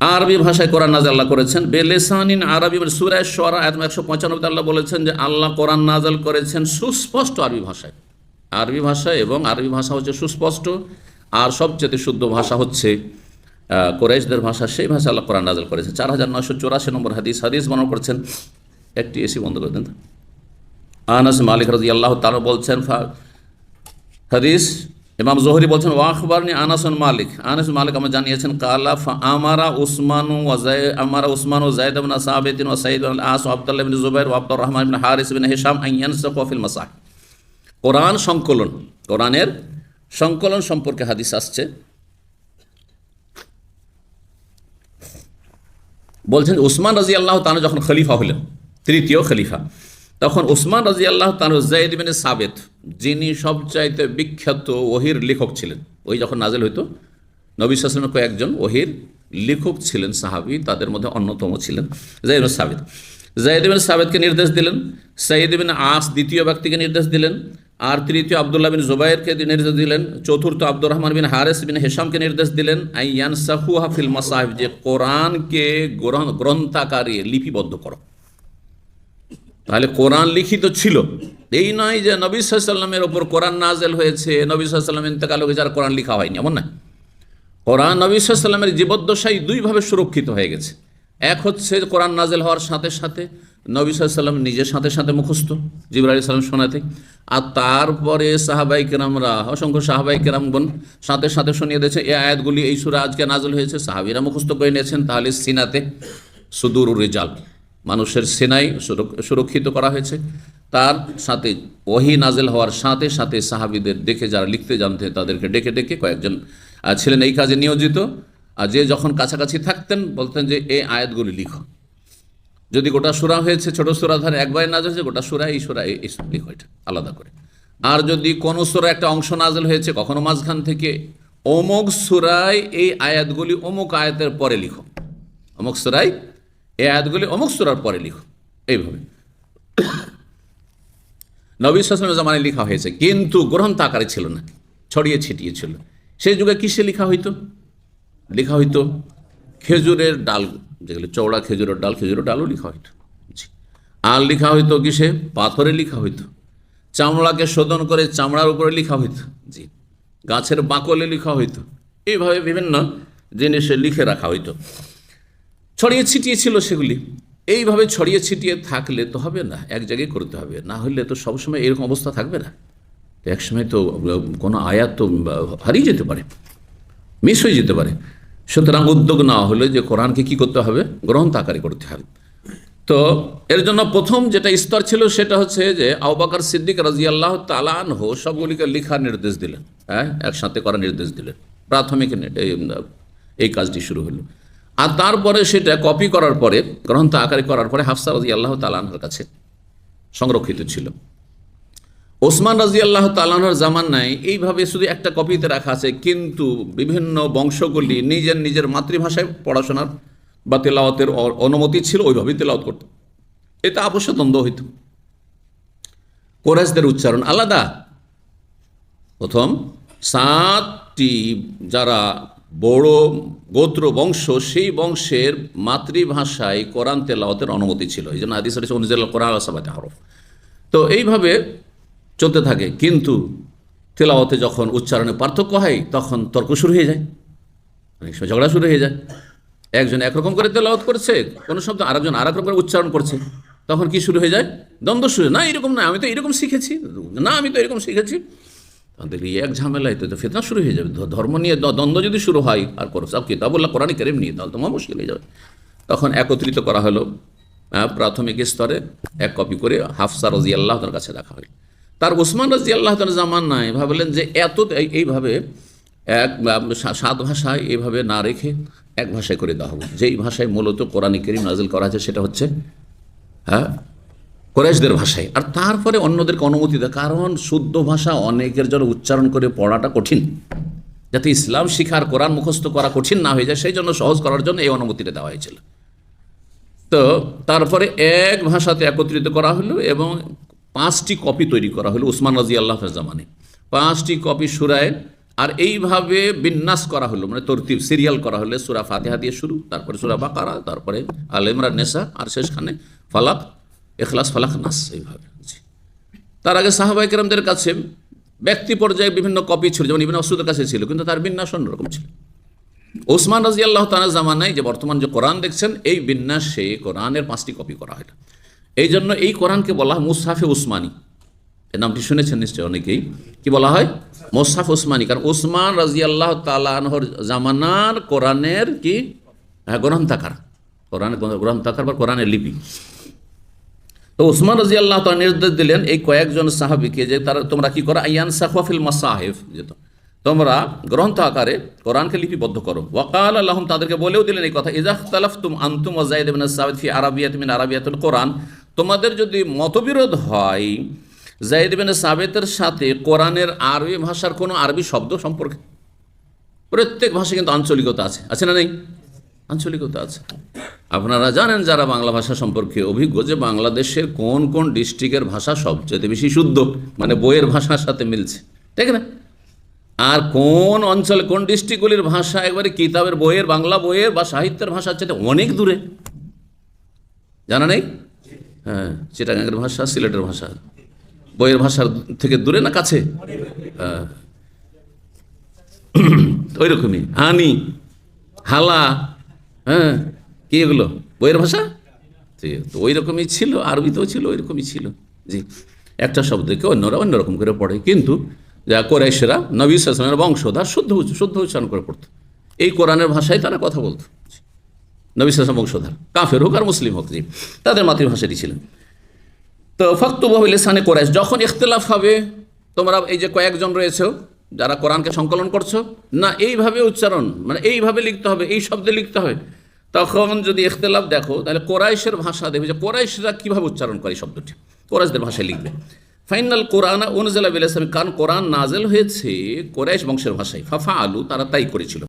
আরবি ভাষায় কোরআন নাজ আল্লাহ করেছেন। বেলেসানিন আরবি সুরায় সরা একদম একশো পঁচানব্বই আল্লাহ বলেছেন যে, আল্লাহ কোরআন নাজাল করেছেন সুস্পষ্ট আরবি ভাষায়। আরবি ভাষা এবং আরবি ভাষা হচ্ছে সুস্পষ্ট, আর সবচেয়ে শুদ্ধ ভাষা হচ্ছে কোরাইশদের ভাষা। সেই ভাষা আল্লাহ কোরআন নাজাল করেছেন। চার হাজার নয়শো চৌরাশি নম্বর হাদিস হাদিস বর্ণনা করছেন। একটি এসি বন্ধ করে দেন। আনাস মালিক রাজি আল্লাহ তারা বলছেন হাদিস ইমাম জোহরি বলছেন ওয়াখবরনি আনাসুন মালিক। আনাস মালিক আমার জানিয়েছেন, কালা আমারা উসমানু ওয়াজাই আমারা উসমান ও জায়দ বিন সাহাবিদিন ও সাইদ আস আব্দুল্লাহ বিন জুবাইর ও Abdur Rahman bin Haris bin Hisham Ian ফিল মাসাহ কোরআন সংকলন, কোরআনের সংকলন সম্পর্কে হাদিস আসছে। বলছেন, উসমান রাজি আল্লাহ তানু যখন খলিফা হলেন, তৃতীয় খলিফা, তখন উসমান রাজি আল্লাহ তানু জাইদ বিন সাবেত যিনি সবচাইতে বিখ্যাত ওহির লেখক ছিলেন, ওই যখন নাজেল হইতো, নবী সাসলামের কয়েকজন ওহির লেখক ছিলেন, সাহাবি, তাদের মধ্যে অন্যতম ছিলেন জাইদ সাবেত। জাইদ বিন সাবেদকে নির্দেশ দিলেন সাইদ বিন আস দ্বিতীয় ব্যক্তিকে নির্দেশ দিলেন, আর তৃতীয় আবদুল্লাহ বিন জুবাইরকে নির্দেশ দিলেন, চতুর্থ আব্দুর রহমান বিন হারেস বিন হেসামকে নির্দেশ দিলেন আইয়ান সাহুহা ফিল মাসাহিব, যে কোরআনকে গ্রন্থাকারে লিপিবদ্ধ করো। তাহলে কোরআন লিখিত ছিল। এই নয় যে নবী সাল্লামের ওপর কোরআন নাজেল হয়েছে, নবী সাল্লাম ইন্তকাল হয়েছে, আর কোরআন লিখা হয়নি, এমন না। কোরআন নবী সাল্লামের জীবদ্দশাই দুইভাবে সুরক্ষিত হয়ে গেছে। এক হচ্ছে কোরআন নাজেল হওয়ার সাথে সাথে নবী সাল্লাম নিজের সাথে সাথে মুখস্থ জিবরা আলি সাল্লাম শোনাতে আর তারপরে সাহাবাই কেরামরা, অসংখ্য সাহাবাই কেরামগণ সাথে সাথে শুনিয়ে দিয়েছে এই আয়াতগুলি, এই সুরা আজকে নাজল হয়েছে। সাহাবিরা মুখস্থ করে নিয়েছেন, তাহলে সিনাতে সুদূর রেজাল। মানুষের সেনাই সুরক- সুরক্ষিত করা হয়েছে। তার সাথে ওহি নাজেল হওয়ার সাথে সাথে সাহাবিদের দেখে যারা লিখতে জানতে তাদেরকে ডেকে ডেকে কয়েকজন ছিলেন এই কাজে নিয়োজিত। আর যে যখন কাছাকাছি থাকতেন বলতেন যে এই আয়াতগুলি লিখো। যদি গোটা সুরা হয়েছে, ছোট সুরা ধারে একবার নাজল হয়েছে, গোটা সুরা এই সুরা এই লিখো এটা, আলাদা করে। আর যদি কোনো সুরা একটা অংশ নাজল হয়েছে, কখনো মাঝখান থেকে, অমুক সুরায় এই আয়াতগুলি অমুক আয়াতের পরে লিখো। অমুক সুরাই এই আয়াতগুলি অমুক সুরার পরে লিখো। এইভাবে। নবী সালামের জামানায় লেখা হয়েছে, কিন্তু গ্রন্থ আকারে ছিল না, ছড়িয়ে ছিটিয়ে ছিল। সেই যুগে কিসে লেখা হইতো? লেখা হইতো খেজুরের ডাল, যেগুলো চওড়া খেজুরের ডাল, খেজুরের ডালও লেখা হইতো। আর লেখা হইতো কিসে? পাথরে লেখা হইতো। চামড়াকে শোধন করে চামড়ার উপরে লেখা হইতো। জি। গাছের বাকলে লেখা হইতো। এইভাবে বিভিন্ন জিনিসে লিখে রাখা হইতো। ছড়িয়ে ছিটিয়ে ছিল সেগুলি। এইভাবে ছড়িয়ে ছিটিয়ে থাকলে তো হবে না, এক জায়গায় করতে হবে। না হলে তো সবসময় এরকম অবস্থা থাকবে না। তো একসময় তো কোনো আয়াত তো হারিয়ে যেতে পারে মিস হয়ে যেতে পারে। সুতরাং উদ্যোগ না হলে যে কোরআনকে কি করতে হবে? গ্রহণ আকারে করতে হবে। তো এর জন্য প্রথম যেটা স্তর ছিল সেটা হচ্ছে যে আউবাকার সিদ্দিক রাজি আল্লাহ তালান হো সবগুলিকে লেখার নির্দেশ দিলেন হ্যাঁ? একসাথে করার নির্দেশ দিলেন। প্রাথমিক এই কাজটি শুরু হলো। আর তারপরে সেটা কপি করার পরে, গ্রন্থ আকারে করার পরে হাফসা রাজি আল্লাহ তালানহার কাছে সংরক্ষিত ছিল। ওসমান রাজি আল্লাহ তালানহার জামান নাই এইভাবে শুধু একটা কপিতে রাখা আছে, কিন্তু বিভিন্ন বংশগুলি নিজের নিজের মাতৃভাষায় পড়াশোনার বা তেলাওয়াতের অনুমতি ছিল, ওইভাবেই তেলাওয়াত করত। এটা অবশ্য দ্বন্দ্ব হইত। কোরাসদের উচ্চারণ আলাদা। প্রথম, সাতটি যারা বড় গোত্র বংশ, সেই বংশের মাতৃভাষায় কোরআন তেলাওয়াতের অনুমতি ছিল। এই জন্য আদিস অনুজাল কোরআন আসাবাতে হরফ। তো এইভাবে চলতে থাকে, কিন্তু তেলাওয়াতে যখন উচ্চারণে পার্থক্য হয়, তখন তর্ক শুরু হয়ে যায়। অনেক সময় ঝগড়া শুরু হয়ে যায়। একজন একরকম করে তেলাওয়াত করছে, কোনো শব্দ আরেকজন আর রকম করে উচ্চারণ করছে, তখন কি শুরু হয়ে যায়? দ্বন্দ্ব শুরু না, এরকম না, আমি তো এরকম শিখেছি। না, আমি তো এরকম শিখেছি। এই এক ঝামেলায় তো ফেতনা শুরু হয়ে যাবে। ধর্ম নিয়ে দ্বন্দ্ব যদি শুরু হয়, আর করো সব কিতাবুল্লাহ কোরআন কেরিম নিয়ে, তাহলে তোমার মুশকিল হয়ে যাবে। তখন একত্রিত করা হলো প্রাথমিক স্তরে এক কপি করে হাফসা রাজি আল্লাহ কাছে রাখা হয় তার ওসমান রাজি আল্লাহ জামান নাই, ভাবলেন যে এত এইভাবে এক সাত ভাষায় এইভাবে না রেখে এক ভাষায় করে দেওয়া হবে যেই ভাষায় মূলত কোরআন করিম নাজিল করা আছে সেটা হচ্ছে হ্যাঁ কোরাইশদের ভাষায়। আর তারপরে অন্যদেরকে অনুমতি দেয়। কারণ শুদ্ধ ভাষা অনেকের জন্য উচ্চারণ করে পড়াটা কঠিন। যাতে ইসলাম শিখার কোরআন মুখস্থ করা কঠিন না হয়ে যায়, সেই জন্য সহজ করার জন্য এই অনুমতিটা দেওয়া হয়েছিল। তো তারপরে এক ভাষাতে একত্রিত করা হলো এবং পাঁচটি কপি তৈরি করা হলো উসমান রাজি আল্লাহ জামানে পাঁচটি কপি সুরায়, আর এইভাবে বিন্যাস করা হলো মানে তরতিব, সিরিয়াল করা হলে। সুরা ফাতেহা দিয়ে শুরু, তারপরে সুরা বাকারা, তারপরে আল ইমরান নেশা আর শেষখানে ফালাক এখলাস ফালাক নাস এইভাবে। তার আগে সাহাবাই কেরামদের কাছে ব্যক্তি পর্যায়ে বিভিন্ন কপি ছিল, যেমন ইবিন অসুদের কাছে ছিল, কিন্তু তার বিন্যাস অন্যরকম ছিল। ওসমান রাজি আল্লাহ তালা জামানায় যে বর্তমান যে কোরআন দেখছেন, এই বিন্যাসে কোরআনের পাঁচটি কপি করা হয় এই জন্য এই কোরআনকে বলা হয় মুসাফে উসমানী। এর নামটি শুনেছেন নিশ্চয় অনেকেই। কি বলা হয়? মোসাফ ওসমানী কারণ ওসমান রাজি আল্লাহ তালাহর জামানার কোরআনের কি? হ্যাঁ গ্রন্থাকার। কোরআনের গ্রন্থাকার বা কোরআনের লিপি। তো ওসমান রাজি আল্লাহ নির্দেশ দিলেন এই কয়েকজন সাহাবিকে যে তারা, তোমরা কি করো? আইয়ান সাহফিল মাসাহেফ যেত তোমরা গ্রন্থ আকারে কোরআনকে লিপিবদ্ধ করো। ওয়াকাল আল্লাহম তাদেরকে বলেও দিলেন এই কথা ইজাহ তালাফ তুম আন্তুম ওজাইদ সাবিদ ফি আরাবিয়াত মিন আরাবিয়াতুল কোরআন তোমাদের যদি মতবিরোধ হয় জাইদ বিন সাবেতের সাথে কোরআনের আরবি ভাষার কোনো আরবি শব্দ সম্পর্কে। প্রত্যেক ভাষায় কিন্তু আঞ্চলিকতা আছে আছে না নেই? আঞ্চলিকতা আছে। আপনারা জানেন যারা বাংলা ভাষা সম্পর্কে অভিজ্ঞ যে বাংলাদেশের কোন কোন ডিস্ট্রিক্টের ভাষা সবচেয়ে বেশি শুদ্ধ মানে বইয়ের ভাষার সাথে মিলছে, ঠিক না আর কোন অঞ্চলে, কোন ডিস্ট্রিক্টগুলির ভাষা একবারে কিতাবের বইয়ের, বাংলা বইয়ের বা সাহিত্যের ভাষার চাইতে অনেক দূরে? জানা নেই? হ্যাঁ চিটাগাঙ্গের ভাষা, সিলেটের ভাষা, বইয়ের ভাষার থেকে দূরে না কাছে? হ্যাঁ। ওই রকমই আনি হালা হ্যাঁ কি এগুলো? বইয়ের ভাষা? তো ওই রকমই ছিল, আরবিতেও ছিল ওই রকমই ছিল। জি, একটা শব্দকে অন্যরা অন্যরকম করে পড়ে। কিন্তু যা কোরাইশেরা নবী সাসমের বংশধর শুদ্ধ শুদ্ধ উচ্চারণ করে পড়তো। এই কোরআনের ভাষায় তারা কথা বলতো। নবী সাসম বংশধর, কাফের হোক আর মুসলিম হোক, জি, তাদের মাতৃভাষাটি ছিলেন তো ফক্তবাহ লিসানে কোরাইশ, যখন ইখতলাফ হবে, তোমরা এই যে কয়েকজন রয়েছে, যারা কোরআনকে সংকলন করছ, না এইভাবে উচ্চারণ মানে এইভাবে লিখতে হবে, এই শব্দে লিখতে হবে তখন যদি ইখতলাফ দেখো, তাহলে কোরাইশের ভাষা দেখবে যে কোরাইশরা কীভাবে উচ্চারণ করে শব্দটি? কোরাইশদের ভাষায় লিখবে। ফাইনাল কোরআন অনুজেলা বিল কারণ কোরআন নাজেল হয়েছে কোরাইশ বংশের ভাষায়। ফাফা আলু তারা তাই করেছিল।